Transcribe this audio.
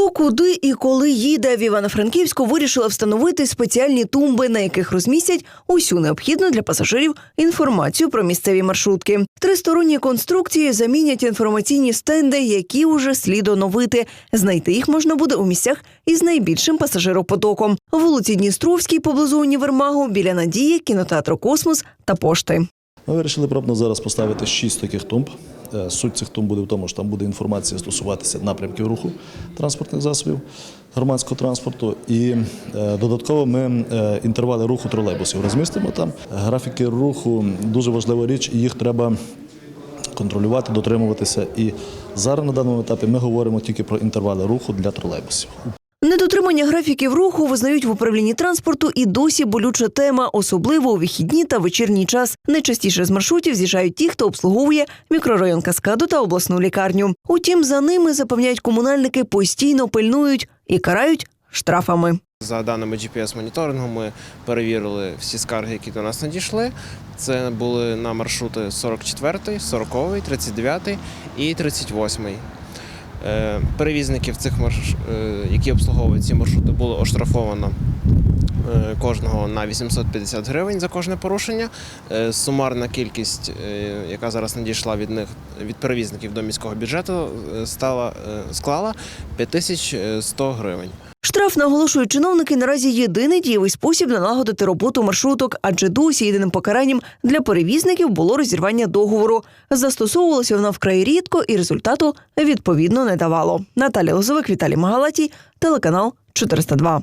Хто куди і коли їде в Івано-Франківську вирішили встановити спеціальні тумби, на яких розмістять усю необхідну для пасажирів інформацію про місцеві маршрутки. Тристоронні конструкції замінять інформаційні стенди, які уже слід оновити. Знайти їх можна буде у місцях із найбільшим пасажиропотоком: вулиці Дністровській поблизу універмагу, біля Надії, кінотеатру Космос та пошти. Ми вирішили пробно зараз поставити шість таких тумб. Е, Суть цих тумб буде в тому, що там буде інформація стосуватися напрямків руху транспортних засобів громадського транспорту. І е, додатково ми е, інтервали руху тролейбусів розмістимо там. Графіки руху дуже важлива річ, і їх треба контролювати, дотримуватися. І зараз на даному етапі ми говоримо тільки про інтервали руху для тролейбусів. Недотримання графіків руху визнають в управлінні транспорту і досі болюча тема, особливо у вихідні та вечірній час. Найчастіше з маршрутів з'їжджають ті, хто обслуговує мікрорайон Каскаду та обласну лікарню. Утім, за ними запевняють комунальники, постійно пильнують і карають штрафами. За даними GPS-моніторингу, ми перевірили всі скарги, які до нас надійшли. Це були на маршрути 44, 40, 39 і 38. Е, Перевізників цих марш... е, які обслуговують ці маршрути, було оштрафовано кожного на 850 гривень за кожне порушення. Е, Сумарна кількість, е, яка зараз надійшла від них від перевізників до міського бюджету, е, стала е, склала 5100 гривень. Штраф наголошують чиновники наразі єдиний дієвий спосіб налагодити роботу маршруток, адже досі єдиним покаранням для перевізників було розірвання договору. Застосовувалося воно вкрай рідко і результату відповідно не давало. Наталя Лозовик, Віталій Магалатій, телеканал 402.